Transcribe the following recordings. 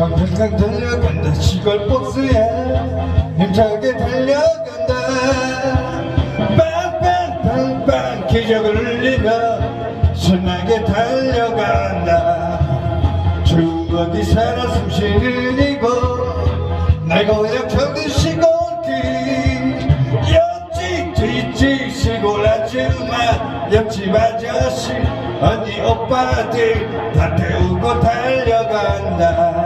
캉캉 달려간다. 시골 버스에 힘차게 달려간다. 빵빵빵빵 기적을 울리며 신나게 달려간다. 추억이 살아 숨쉬는 이곳 내 고향 청주 시골길. 옆집 뒷집 시골 아줌마 옆집 아저씨 언니 오빠들 다 태우고 달려간다.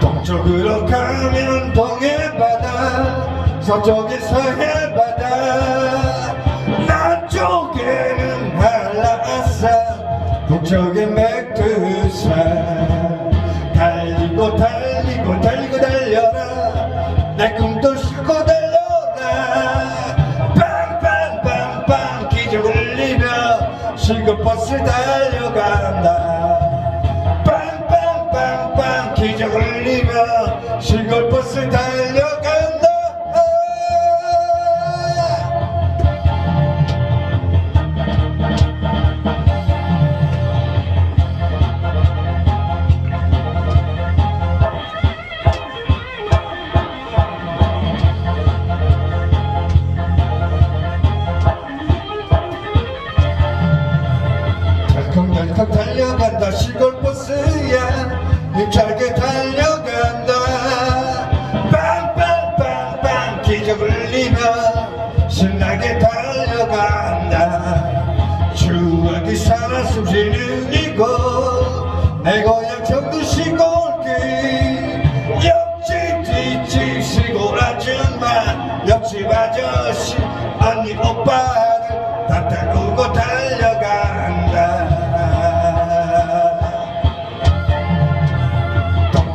동쪽으로 가면 동해바다 서쪽에 서 해바다. 남쪽에는 한라산 북쪽에 맥두산 시골버스 달려간다. 빵빵빵빵 기적 울리며 시골버스 달려간다 덜컹덜컹 달려간다. 시골버스야 힘차게 달려간다. 빵빵빵빵 기적 울리며 신나게 달려간다. 추억이 살아 숨쉬는 이곳 내 고향 청도 시골길. 옆집 뒷집 시골 아줌마 옆집 아저씨 언니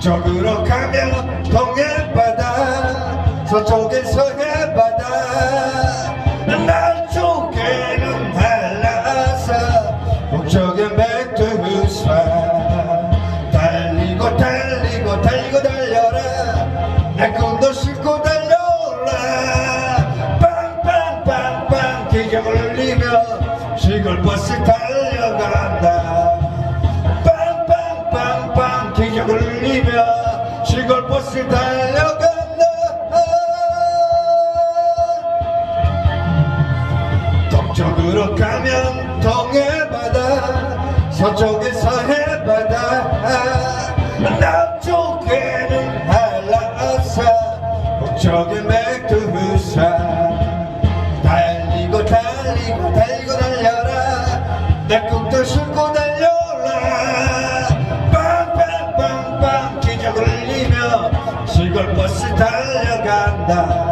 동쪽으로 가면 동해바다 서쪽에 서 해바다. 남쪽에는 한라산 북쪽에 백두산 달리고 달리고 달리고 달려라. 내 꿈도 싣고 달려라. 빵빵빵빵 기적 울리며 시골버스 달려간다 시골버스 달려간다. 동쪽으로 가면 동해바다 서쪽에 서 해바다. 남쪽에는 한라산 북쪽에 맥두산 달리고 달리고 달리고 달려 울리며 시골버스 달려간다